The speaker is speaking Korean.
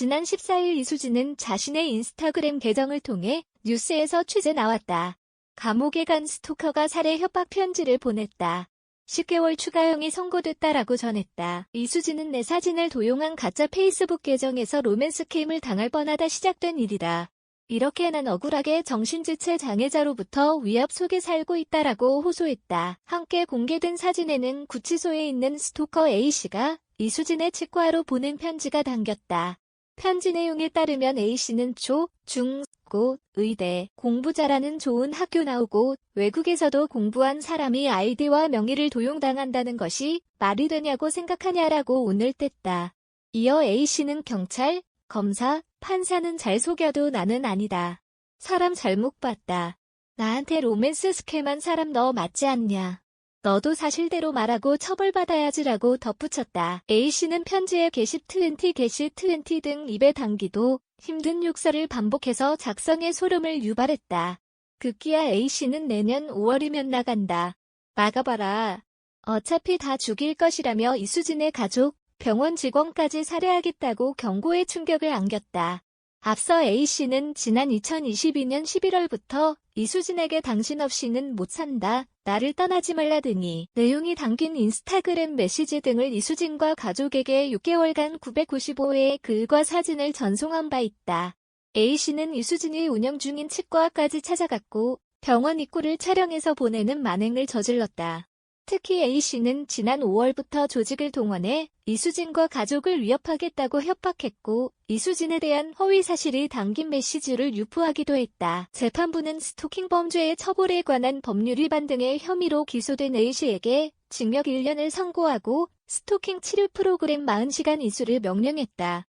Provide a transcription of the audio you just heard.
지난 14일 이수진은 자신의 인스타그램 계정을 통해 뉴스에서 취재 나왔다. 감옥에 간 스토커가 살해 협박 편지를 보냈다. 10개월 추가형이 선고됐다라고 전했다. 이수진은 내 사진을 도용한 가짜 페이스북 계정에서 로맨스 게임을 당할 뻔하다 시작된 일이다. 이렇게 난 억울하게 정신지체 장애자로부터 위협 속에 살고 있다라고 호소했다. 함께 공개된 사진에는 구치소에 있는 스토커 A씨가 이수진의 치과로 보낸 편지가 담겼다. 편지 내용에 따르면 A씨는 초, 중, 고, 의대, 공부 잘하는 좋은 학교 나오고 외국에서도 공부한 사람이 아이디와 명의를 도용당한다는 것이 말이 되냐고 생각하냐라고 오늘 뗐다. 이어 A씨는 경찰, 검사, 판사는 잘 속여도 나는 아니다. 사람 잘못 봤다. 나한테 로맨스 스캠한 사람 너 맞지 않냐. 너도 사실대로 말하고 처벌받아야지라고 덧붙였다. A씨는 편지에 게시 20, 게시 20등 입에 담기도 힘든 욕설을 반복해서 작성에 소름을 유발했다. 급기야 A씨는 내년 5월이면 나간다. 막아봐라. 어차피 다 죽일 것이라며 이수진의 가족, 병원 직원까지 살해하겠다고 경고의 충격을 안겼다. 앞서 A씨는 지난 2022년 11월부터 이수진에게 당신 없이는 못 산다, 나를 떠나지 말라 등이 내용이 담긴 인스타그램 메시지 등을 이수진과 가족에게 6개월간 995회의 글과 사진을 전송한 바 있다. A씨는 이수진이 운영 중인 치과까지 찾아갔고 병원 입구를 촬영해서 보내는 만행을 저질렀다. 특히 A씨는 지난 5월부터 조직을 동원해 이수진과 가족을 위협하겠다고 협박했고 이수진에 대한 허위 사실이 담긴 메시지를 유포하기도 했다. 재판부는 스토킹 범죄의 처벌에 관한 법률 위반 등의 혐의로 기소된 A씨에게 징역 1년을 선고하고 스토킹 치료 프로그램 40시간 이수를 명령했다.